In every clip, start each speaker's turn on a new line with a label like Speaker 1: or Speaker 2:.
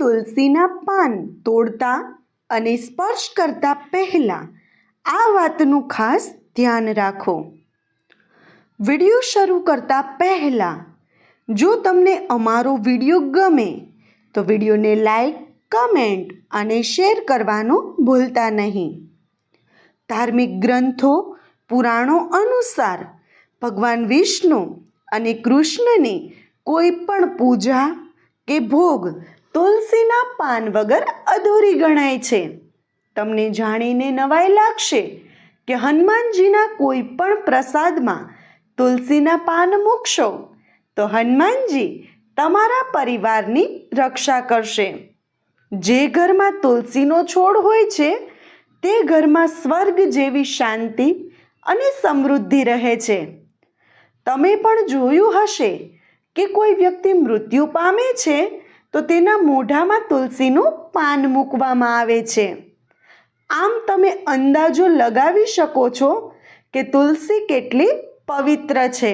Speaker 1: તુલસીના પાન તોડતા અને સ્પર્શ કરતા પહેલાં આ વાતનું ખાસ ધ્યાન રાખો. વીડિયો શરૂ કરતા પહેલાં, જો તમને અમારો વીડિયો ગમે, તો વિડીયોને લાઈક, કમેન્ટ અને શેર કરવાનું ભૂલતા નહીં. ધાર્મિક ગ્રંથો, પુરાણો અનુસાર ભગવાન વિષ્ણુ અને કૃષ્ણની કોઈ પણ પૂજા કે ભોગ તુલસીના પાન વગર અધૂરી ગણાય છે. તમને જાણીને નવાઈ લાગશે કે હનુમાનજીના કોઈ પણ પ્રસાદમાં તુલસીના પાન મૂકશો, તો હનુમાનજી તમારા પરિવારની રક્ષા કરશે. જે ઘરમાં તુલસીનો છોડ હોય છે, તે ઘરમાં સ્વર્ગ જેવી શાંતિ અને સમૃદ્ધિ રહે છે. તમે પણ જોયું હશે કે કોઈ વ્યક્તિ મૃત્યુ પામે છે તો તેના મોઢામાં તુલસીનું પાન મૂકવામાં આવે છે. આમ તમે અંદાજો લગાવી શકો છો કે તુલસી કેટલી પવિત્ર છે.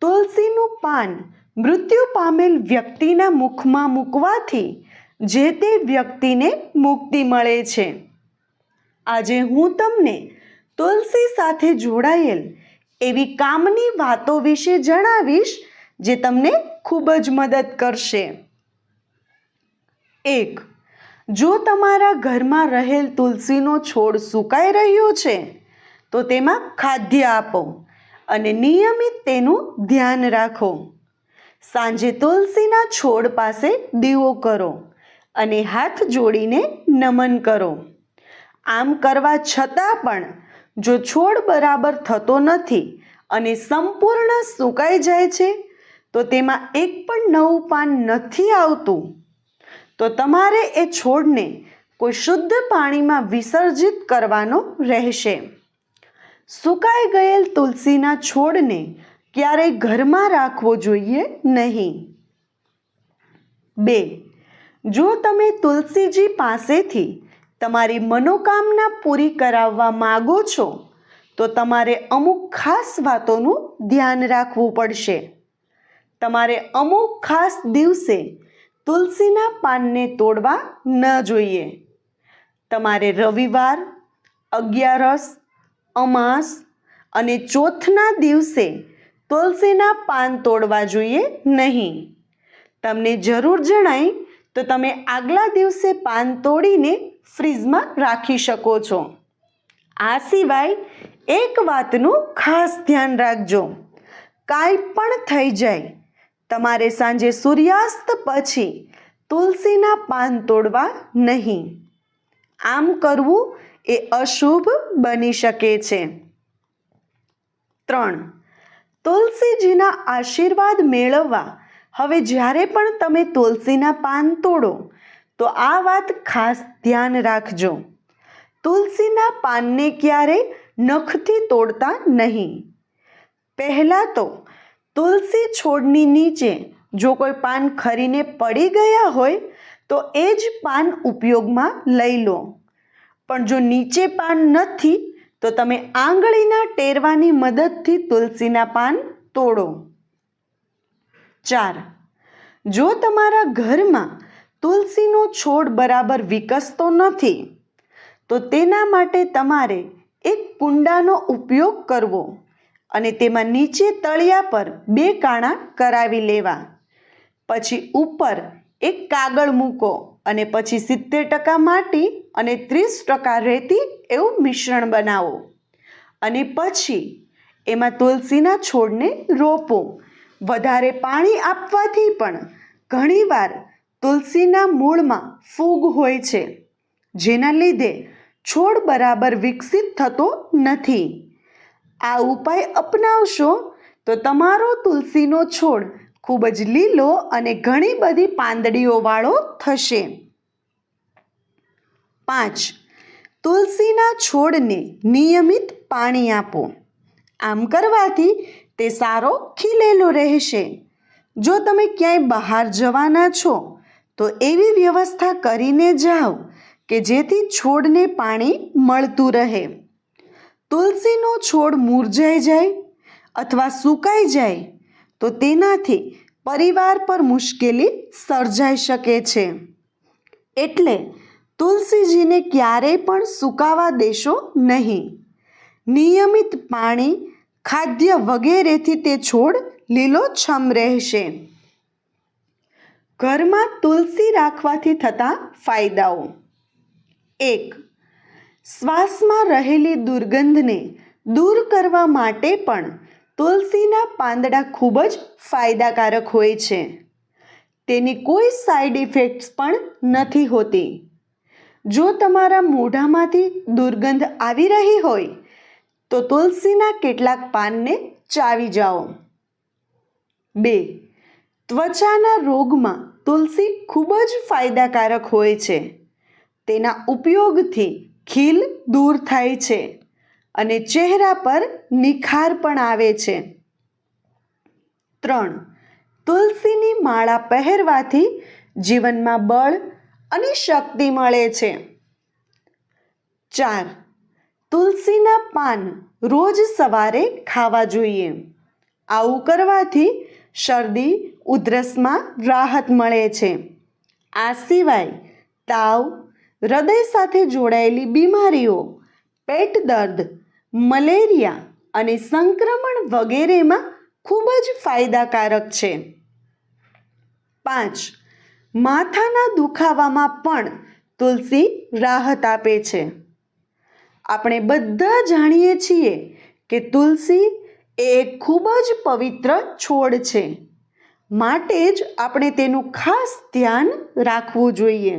Speaker 1: તુલસીનું પાન મૃત્યુ પામેલ વ્યક્તિના મુખમાં મૂકવાથી જે તે વ્યક્તિને મુક્તિ મળે છે. આજે હું તમને તુલસી સાથે જોડાયેલ એવી કામની વાતો વિશે જણાવીશ જે તમને ખૂબ જ મદદ કરશે. એક, જો તમારા ઘરમાં રહેલ તુલસીનો છોડ સુકાઈ રહ્યો છે, તો તેમાં ખાદ્ય આપો અને નિયમિત તેનું ધ્યાન રાખો. સાંજે તુલસીના છોડ પાસે દીવો કરો અને હાથ જોડીને નમન કરો. આમ કરવા છતાં પણ, જો છોડ બરાબર થતો નથી અને સંપૂર્ણ સુકાઈ જાય છે, તો તેમાં એક પણ નવું પાન નથી આવતું. તો તમારે એ છોડને કોઈ શુદ્ધ પાણીમાં વિસર્જિત કરવાનો રહેશે. સુકાઈ ગયેલ તુલસીના છોડને ક્યારેય ઘરમાં રાખવો જોઈએ નહીં. બે, જો તમે તુલસીજી પાસેથી તમારી મનોકામના પૂરી કરાવવા માગો છો, તો તમારે અમુક ખાસ વાતોનું ધ્યાન રાખવું પડશે. તમારે અમુક ખાસ દિવસે તુલસીના પાનને તોડવા ન જોઈએ. તમારે રવિવાર, અગિયારસ, અમાસ અને ચોથના દિવસે તુલસીના પાન તોડવા જોઈએ નહીં. તમને જરૂર જણાય તો તમે આગલા દિવસે પાન તોડીને ફ્રીજમાં રાખી શકો છો. આ સિવાય એક વાતનું ખાસ ધ્યાન રાખજો. કાંઈ પણ થઈ જાય તમારે સાંજે સૂર્યાસ્ત પછી તુલસીના પાન તોડવા નહીં. આમ કરવું એ અશુભ બની શકે છે. ત્રણ. તુલસીજીના આશીર્વાદ મેળવવા. હવે જ્યારે પણ તમે તુલસીના પાન તોડો, તો આ વાત ખાસ ધ્યાન રાખજો. તુલસીના પાનને ક્યારેય નખથી તોડતા નહીં. પહેલાં તો તુલસી છોડની નીચે જો કોઈ પાન ખરીને પડી ગયા હોય, તો એ જ પાન ઉપયોગમાં લઈ લો. પણ જો નીચે પાન નથી, તો તમે આંગળીના ટેરવાની મદદથી તુલસીના પાન તોડો. ચાર. જો તમારા ઘરમાં તુલસીનો છોડ બરાબર વિકસતો નથી, તો તેના માટે તમારે એક કુંડાનો ઉપયોગ કરવો. અને તેમાં નીચે તળિયા પર બે કાણા કરાવી લેવા. પછી ઉપર એક કાગળ મૂકો અને પછી સિત્તેર ટકા માટી અને ત્રીસ ટકા રેતી એવું મિશ્રણ બનાવો. અને પછી એમાં તુલસીના છોડને રોપો. વધારે પાણી આપવાથી પણ ઘણીવાર તુલસીના મૂળમાં ફૂગ હોય છે, જેના લીધે છોડ બરાબર વિકસિત થતો નથી. આ ઉપાય અપનાવશો તો તમારો તુલસીનો છોડ ખૂબ જ લીલો અને ઘણી બધી પાંદડીઓવાળો થશે. પાંચ. તુલસીના છોડને નિયમિત પાણી આપો. આમ કરવાથી તે સારો ખીલેલો રહેશે. જો તમે ક્યાંય બહાર જવાના છો, તો એવી વ્યવસ્થા કરીને જાઓ કે જેથી છોડને પાણી મળતું રહે. તુલસીનો છોડ મુરઝાઈ જાય અથવા સુકાઈ જાય, તો તેનાથી પરિવાર પર મુશ્કેલી સર્જાઈ શકે છે. એટલે તુલસીજીને ક્યારેય પણ સુકાવા દેશો નહીં. નિયમિત પાણી, ખાદ્ય વગેરેથી તે છોડ લીલોછમ રહેશે. ઘરમાં તુલસી રાખવાથી થતા ફાયદાઓ. એક શ્વાસમાં રહેલી દુર્ગંધને દૂર કરવા માટે પણ તુલસીના પાંદડા ખૂબ જ ફાયદાકારક હોય છે. તેની કોઈ સાઈડ ઇફેક્ટ્સ પણ નથી હોતી. જો તમારા મોઢામાંથી દુર્ગંધ આવી રહી હોય, તો તુલસીના કેટલાક પાનને ચાવી જાઓ. બે, ત્વચાના રોગમાં તુલસી ખૂબ જ ફાયદાકારક હોય છે. તેના ઉપયોગથી ખીલ દૂર થાય છે અને ચહેરા પર નિખાર પણ આવે છે. ત્રણ, તુલસીની માળા પહેરવાથી જીવનમાં બળ અને શક્તિ મળે છે. ચાર, તુલસીના પાન રોજ સવારે ખાવા જોઈએ. આવું કરવાથી શરદી, ઉધરસમાં રાહત મળે છે. આ સિવાય તાવ હૃદય સાથે જોડાયેલી બીમારીઓ, પેટ દર્દ, મલેરિયા અને સંક્રમણ વગેરેમાં ખૂબ જ ફાયદાકારક છે. પાંચ, માથાના દુખાવામાં પણ તુલસી રાહત આપે છે. આપણે બધા જાણીએ છીએ કે તુલસી એ ખૂબ જ પવિત્ર છોડ છે. માટે જ આપણે તેનું ખાસ ધ્યાન રાખવું જોઈએ.